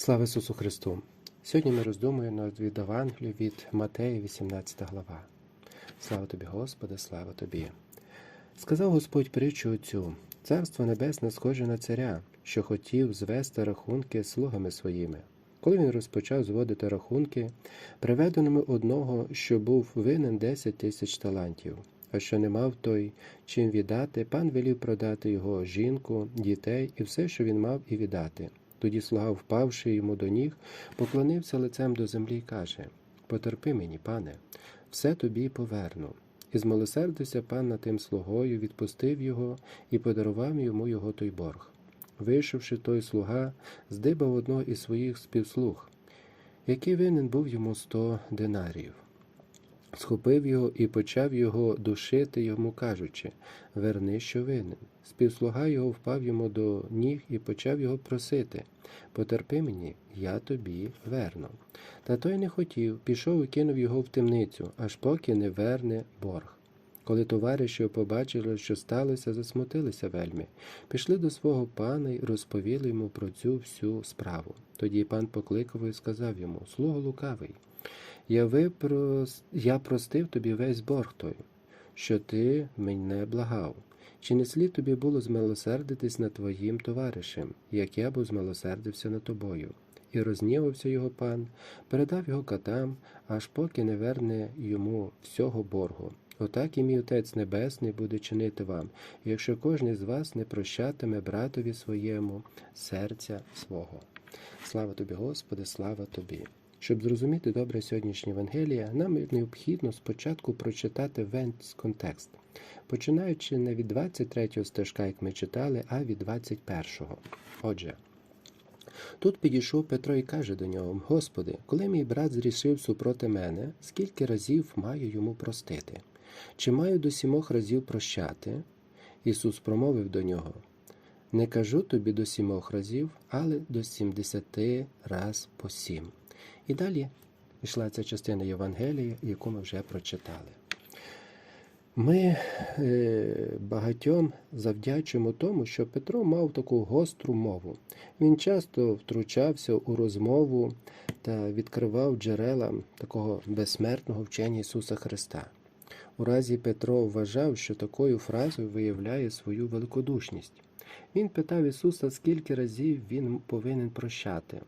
Слава Ісусу Христу! Сьогодні ми роздумуємо від Евангелію від Матея, 18 глава. Слава тобі, Господи, слава тобі! Сказав Господь притчу оцю: Царство Небесне схоже на царя, що хотів звести рахунки слугами своїми. Коли він розпочав зводити рахунки, приведеними одного, що був винен 10 тисяч талантів, а що не мав той, чим віддати, пан велів продати його жінку, дітей і все, що він мав, і віддати. Тоді слуга, впавши йому до ніг, поклонився лицем до землі і каже Потерпи мені, пане, все тобі поверну. І змилосердився пан над тим слугою, відпустив його і подарував йому його той борг. Вийшовши той слуга, здибав одного із своїх співслуг, який винен був йому сто динарів. Схопив його і почав його душити йому, кажучи Верни, що винен. Співслуга його впав йому до ніг і почав його просити Потерпи мені, я тобі верну. Та той не хотів, пішов і кинув його в темницю, аж поки не верне борг. Коли товариші побачили, що сталося, засмутилися вельми, пішли до свого пана і розповіли йому про цю всю справу. Тоді пан покликав і сказав йому Слуго лукавий, я, випрос... я простив тобі весь борг той, що ти мене благав. Чи не слід тобі було змилосердитись над твоїм товаришем, як я був змилосердився над тобою? І рознівався його пан, передав його катам, аж поки не верне йому всього боргу. Отак і мій Отець Небесний буде чинити вам, якщо кожен з вас не прощатиме братові своєму серця свого. Слава тобі, Господи, слава тобі! Щоб зрозуміти добре сьогоднішнє Евангелія, нам необхідно спочатку прочитати весь контекст, починаючи не від 23 стежка, як ми читали, а від 21-го. Отже, тут підійшов Петро і каже до нього: Господи, коли мій брат зрішив супроти мене, скільки разів маю йому простити? Чи маю до сімох разів прощати? Ісус промовив до нього: Не кажу тобі до сімох разів, але до сімдесяти раз по сім. І далі йшла ця частина Євангелії, яку ми вже прочитали. Ми е, багатьом завдячуємо тому, що Петро мав таку гостру мову. Він часто втручався у розмову та відкривав джерела такого безсмертного вчення Ісуса Христа. У разі Петро вважав, що такою фразою виявляє свою великодушність. Він питав Ісуса, скільки разів він повинен прощати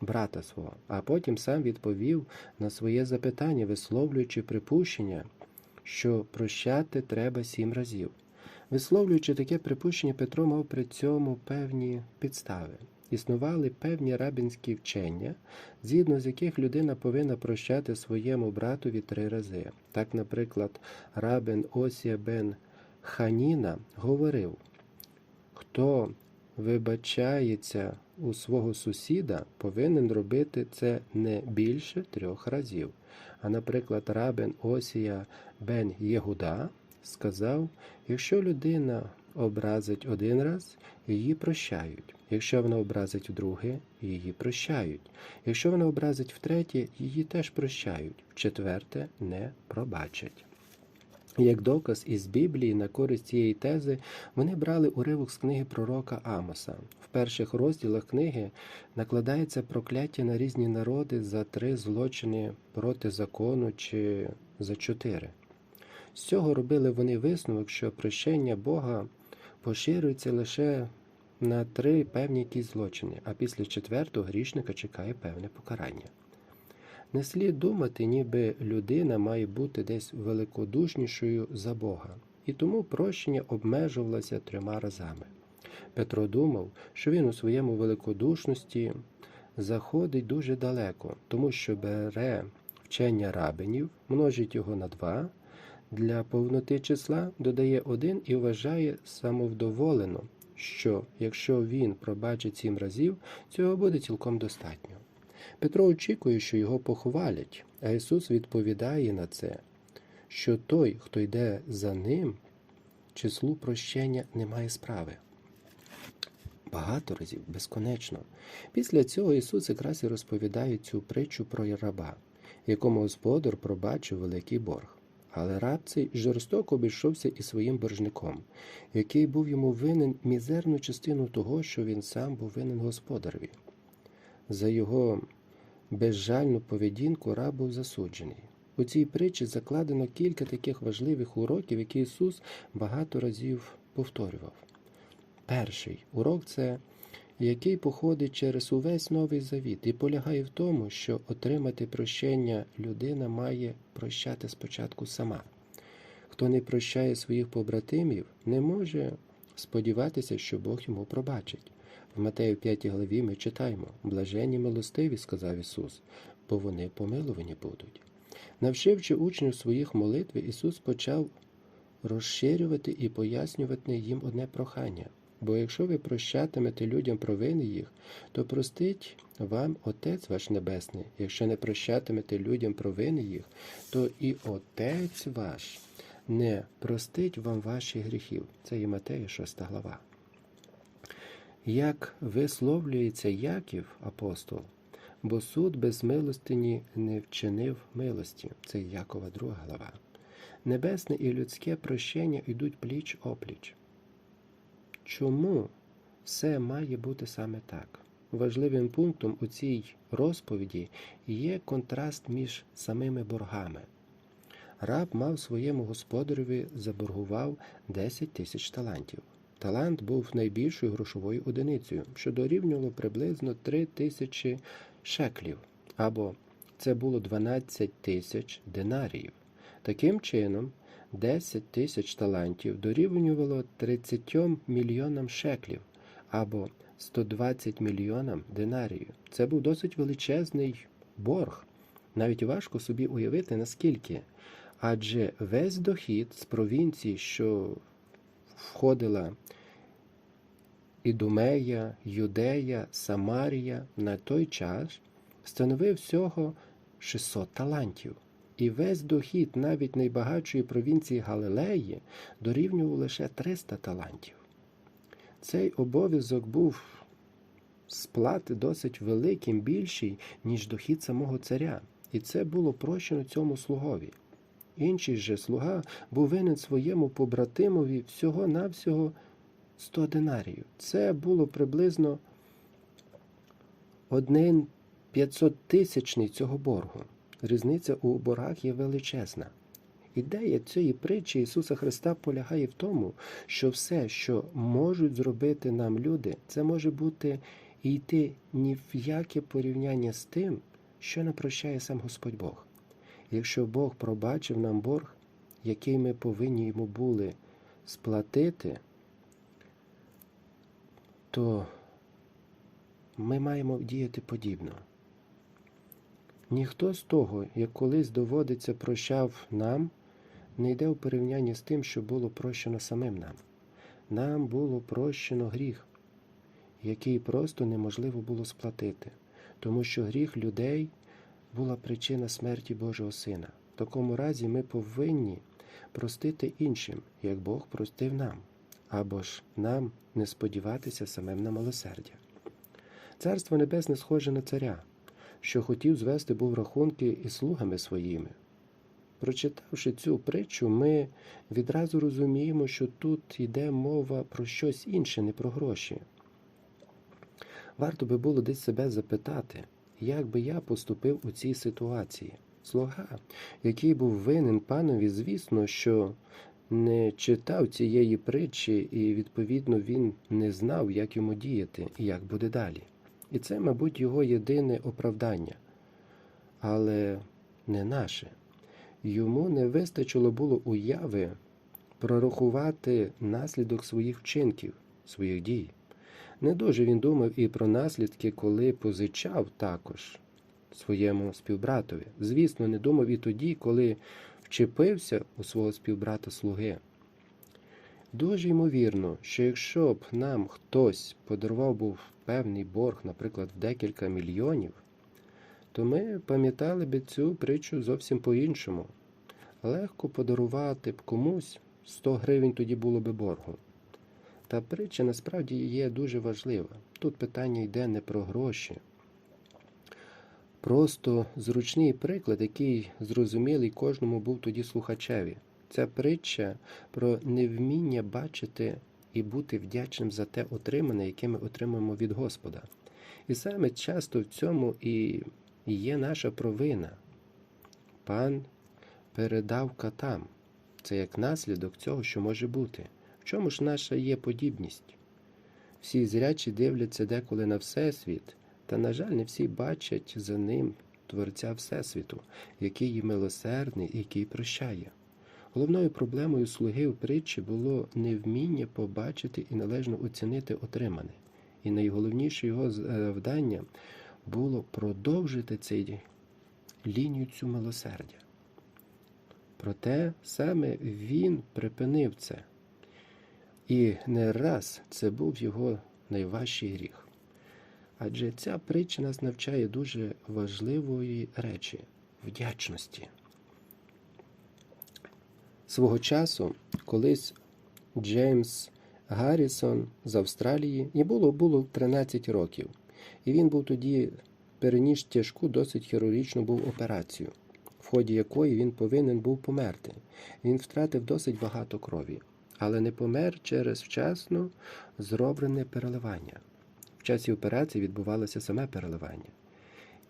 брата свого, а потім сам відповів на своє запитання, висловлюючи припущення, що прощати треба сім разів. Висловлюючи таке припущення, Петро мав при цьому певні підстави. Існували певні рабінські вчення, згідно з яких людина повинна прощати своєму братові три рази. Так, наприклад, рабин Осія бен Ханіна говорив, хто вибачається у свого сусіда, повинен робити це не більше трьох разів. А, наприклад, рабин Осія бен Єгуда сказав, якщо людина образить один раз, її прощають. Якщо вона образить вдруге, її прощають. Якщо вона образить втретє, її теж прощають, вчетверте не пробачать. Як доказ із Біблії на користь цієї тези, вони брали уривок з книги пророка Амоса. В перших розділах книги накладається прокляття на різні народи за три злочини проти закону чи за чотири. З цього робили вони висновок, що прощення Бога поширюється лише на три певні якісь злочини, а після четвертого грішника чекає певне покарання. Не слід думати, ніби людина має бути десь великодушнішою за Бога, і тому прощення обмежувалося трьома разами. Петро думав, що він у своєму великодушності заходить дуже далеко, тому що бере вчення рабинів, множить його на два, для повноти числа додає один і вважає самовдоволено, що якщо він пробачить сім разів, цього буде цілком достатньо. Петро очікує, що його похвалять, а Ісус відповідає на це, що той, хто йде за ним, числу прощення не має справи. Багато разів, безконечно. Після цього Ісус якраз і розповідає цю притчу про раба, якому господар пробачив великий борг. Але раб цей жорстоко обійшовся і своїм боржником, який був йому винен мізерну частину того, що він сам був винен господареві. за його безжальну поведінку раб був засуджений. У цій притчі закладено кілька таких важливих уроків, які Ісус багато разів повторював. Перший урок це який походить через увесь новий завіт і полягає в тому, що отримати прощення людина має прощати спочатку сама. Хто не прощає своїх побратимів, не може сподіватися, що Бог йому пробачить. В Матею 5 главі ми читаємо блаженні милостиві, сказав Ісус, бо вони помилувані будуть. Навчивши учнів своїх молитв, Ісус почав розширювати і пояснювати їм одне прохання. Бо якщо ви прощатимете людям провини їх, то простить вам Отець ваш Небесний. Якщо не прощатимете людям провини їх, то і Отець ваш не простить вам ваших гріхів. Це є Матея 6 глава. Як висловлюється Яків, апостол, бо суд без милостині не вчинив милості. Це Якова 2 глава. Небесне і людське прощення йдуть пліч опліч. Чому все має бути саме так? Важливим пунктом у цій розповіді є контраст між самими боргами. Раб мав своєму господареві заборгував 10 тисяч талантів. Талант був найбільшою грошовою одиницею, що дорівнювало приблизно 3 тисячі шеклів, або це було 12 тисяч динаріїв. Таким чином, 10 тисяч талантів дорівнювало 30 мільйонам шеклів або 120 мільйонам динаріїв. Це був досить величезний борг. Навіть важко собі уявити, наскільки. Адже весь дохід з провінції, що входила Ідумея, Юдея, Самарія на той час становив всього 600 талантів. І весь дохід навіть найбагатшої провінції Галилеї дорівнював лише 300 талантів. Цей обов'язок був сплати досить великим, більший, ніж дохід самого царя, і це було прощено цьому слугові. Інший же слуга був винен своєму побратимові всього-навсього 100 динарів. Це було приблизно один 500 тисячний цього боргу. Різниця у боргах є величезна. Ідея цієї притчі Ісуса Христа полягає в тому, що все, що можуть зробити нам люди, це може бути і йти ні в яке порівняння з тим, що не прощає сам Господь Бог. Якщо Бог пробачив нам борг, який ми повинні йому були сплатити, то ми маємо діяти подібно. Ніхто з того, як колись доводиться прощав нам, не йде у порівнянні з тим, що було прощено самим нам. Нам було прощено гріх, який просто неможливо було сплатити, тому що гріх людей була причина смерті Божого Сина. В такому разі ми повинні простити іншим, як Бог простив нам, або ж нам не сподіватися самим на милосердя. Царство Небесне схоже на царя, що хотів звести був рахунки із слугами своїми. Прочитавши цю притчу, ми відразу розуміємо, що тут йде мова про щось інше, не про гроші. Варто би було десь себе запитати, як би я поступив у цій ситуації. Слуга, який був винен панові, звісно, що не читав цієї притчі, і, відповідно, він не знав, як йому діяти і як буде далі. І це, мабуть, його єдине оправдання, але не наше. Йому не вистачило було уяви прорахувати наслідок своїх вчинків, своїх дій. Не дуже він думав і про наслідки, коли позичав також своєму співбратові. Звісно, не думав і тоді, коли вчепився у свого співбрата слуги. Дуже ймовірно, що якщо б нам хтось подарував був певний борг, наприклад, в декілька мільйонів, то ми пам'ятали б цю притчу зовсім по-іншому. Легко подарувати б комусь 100 гривень тоді було би боргу. Та притча насправді є дуже важлива. Тут питання йде не про гроші. Просто зручний приклад, який зрозумілий кожному був тоді слухачеві. Ця притча про невміння бачити і бути вдячним за те отримане, яке ми отримуємо від Господа. І саме часто в цьому і є наша провина. Пан передав катам. Це як наслідок цього, що може бути. В чому ж наша є подібність? Всі зрячі дивляться деколи на Всесвіт, та, на жаль, не всі бачать за ним Творця Всесвіту, який є милосердний і який прощає. Головною проблемою слуги у притчі було невміння побачити і належно оцінити отримане. І найголовніше його завдання було продовжити цей лінію цю милосердя. Проте саме він припинив це. І не раз це був його найважчий гріх. Адже ця притча нас навчає дуже важливої речі вдячності. Свого часу колись Джеймс Гаррісон з Австралії, і було було 13 років. І він був тоді переніс тяжку, досить хірургічну був операцію, в ході якої він повинен був померти. Він втратив досить багато крові, але не помер через вчасно зроблене переливання. В часі операції відбувалося саме переливання.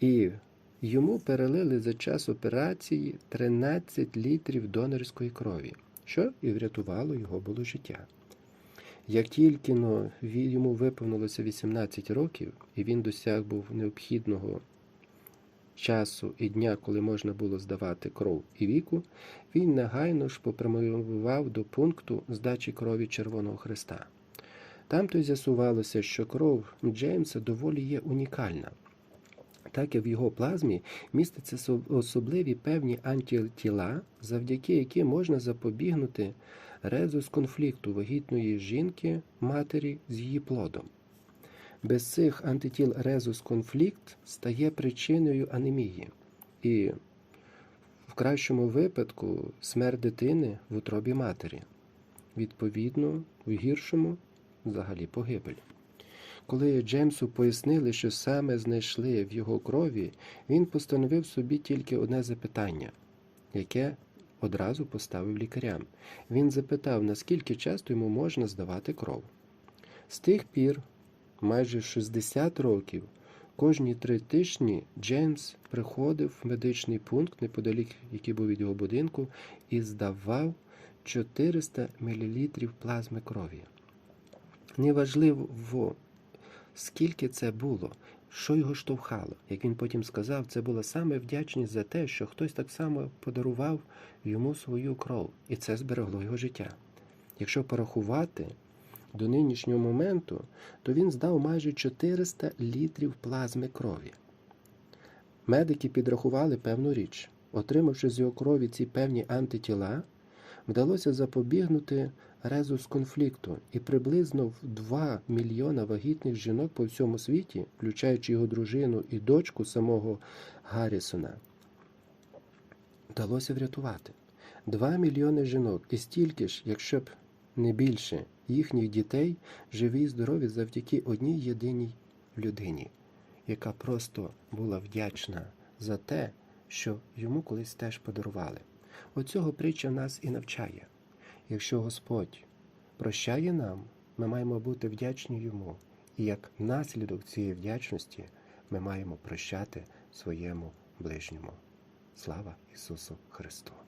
І йому перелили за час операції 13 літрів донорської крові, що і врятувало його було життя. Як тільки йому виповнилося 18 років, і він досяг був необхідного часу і дня, коли можна було здавати кров і віку, він негайно ж попрямував до пункту здачі крові Червоного Христа. Там то й з'ясувалося, що кров Джеймса доволі є унікальна. Так як в його плазмі містяться особливі певні антитіла, завдяки яким можна запобігнути резус конфлікту вагітної жінки матері з її плодом. Без цих антитіл резус конфлікт стає причиною анемії і в кращому випадку смерть дитини в утробі матері. Відповідно, в гіршому взагалі погибель. Коли Джеймсу пояснили, що саме знайшли в його крові, він постановив собі тільки одне запитання, яке одразу поставив лікарям. Він запитав, наскільки часто йому можна здавати кров. З тих пір, майже 60 років, кожні три тижні Джеймс приходив в медичний пункт, неподалік, який був від його будинку, і здавав 400 мл плазми крові. Неважливо, скільки це було, що його штовхало. Як він потім сказав, це була саме вдячність за те, що хтось так само подарував йому свою кров, і це зберегло його життя. Якщо порахувати до нинішнього моменту, то він здав майже 400 літрів плазми крові. Медики підрахували певну річ. Отримавши з його крові ці певні антитіла, вдалося запобігнути резус конфлікту, і приблизно в 2 мільйона вагітних жінок по всьому світі, включаючи його дружину і дочку самого Гаррісона, вдалося врятувати. 2 мільйони жінок і стільки ж, якщо б не більше, їхніх дітей живі і здорові завдяки одній єдиній людині, яка просто була вдячна за те, що йому колись теж подарували. Оцього притча нас і навчає. Якщо Господь прощає нам, ми маємо бути вдячні йому. І як наслідок цієї вдячності ми маємо прощати своєму ближньому. Слава Ісусу Христу!